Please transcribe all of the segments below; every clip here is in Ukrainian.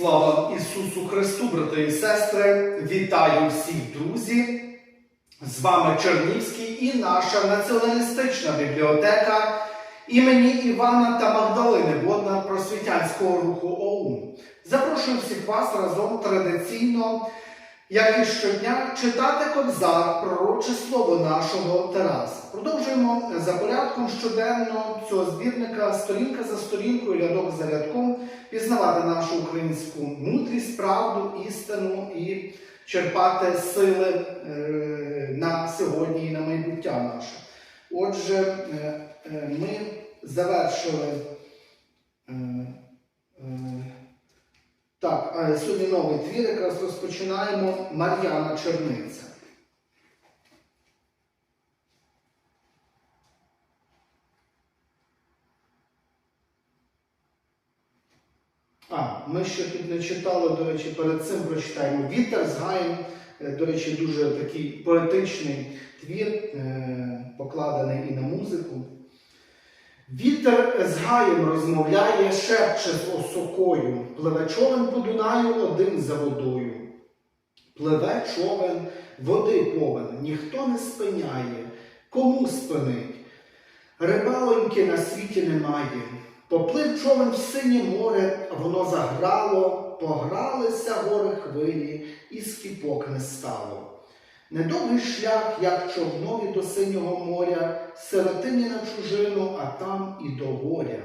Слава Ісусу Христу, брати і сестри! Вітаю всіх друзі! З вами Чернівський і наша націоналістична бібліотека імені Івана та Магдалини Бодна просвітянського руху ОУН. Запрошую всіх вас разом традиційно, як і щодня, читати Кобзар, пророче слово нашого Тараса. Продовжуємо за порядком щоденно цього збірника сторінка за сторінкою, рядок за рядком пізнавати нашу українську мудрість, правду, істину і черпати сили е, на сьогодні і на майбуття наше. Отже, е, е, ми завершили. Сьогодні новий твір, якраз розпочинаємо Мар'яна Черниця. А, ми ще тут не читали, до речі, перед цим прочитаємо Вітер з. Е, До речі, дуже такий поетичний твір, е, покладений і на музику. Вітер з гаєм розмовляє, шепче з осокою, пливе човен по Дунаю один за водою. Пливе човен, води повен, ніхто не спиняє, кому спинить? Рибалоньки на світі немає. Поплив човен в синє море, воно заграло, погралися гори хвилі, і скіпок не стало. Недовгий шлях, як човнові до синього моря, сиротині на чужину, а там і до горя.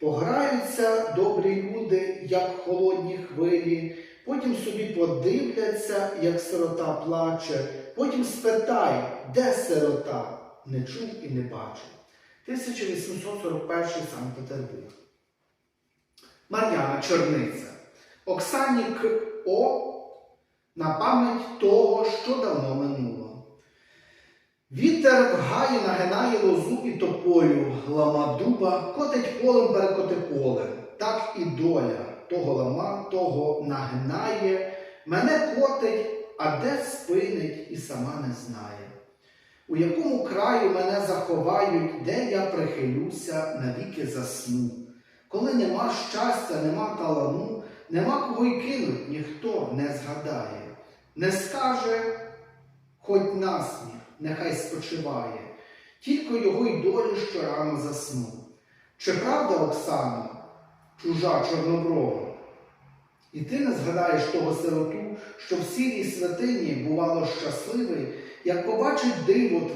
Пограються добрі люди, як холодні хвилі, потім собі подивляться, як сирота плаче, потім спитай, де сирота, не чув і не бачив. 1841 Санкт-Петербург. Мар'яна Черниця. Оксані К.О. на пам'ять того, що давно минуло. Вітер в гаї нагинає лозу і тополю, лама дуба, котить полем перекоти поле. Так і доля того лама, того нагинає, мене котить, а де спинить і сама не знає. У якому краю мене заховають, де я прихилюся, навіки засну. Коли нема щастя, нема талану, нема кого й кинуть, ніхто не згадає. Не скаже, хоч насміх, нехай спочиває, тільки його й долі щорано засну. Чи правда, Оксана, чужа чорноброва? І ти не згадаєш того сироту, що в сірій святині бувало щасливий, як побачить диво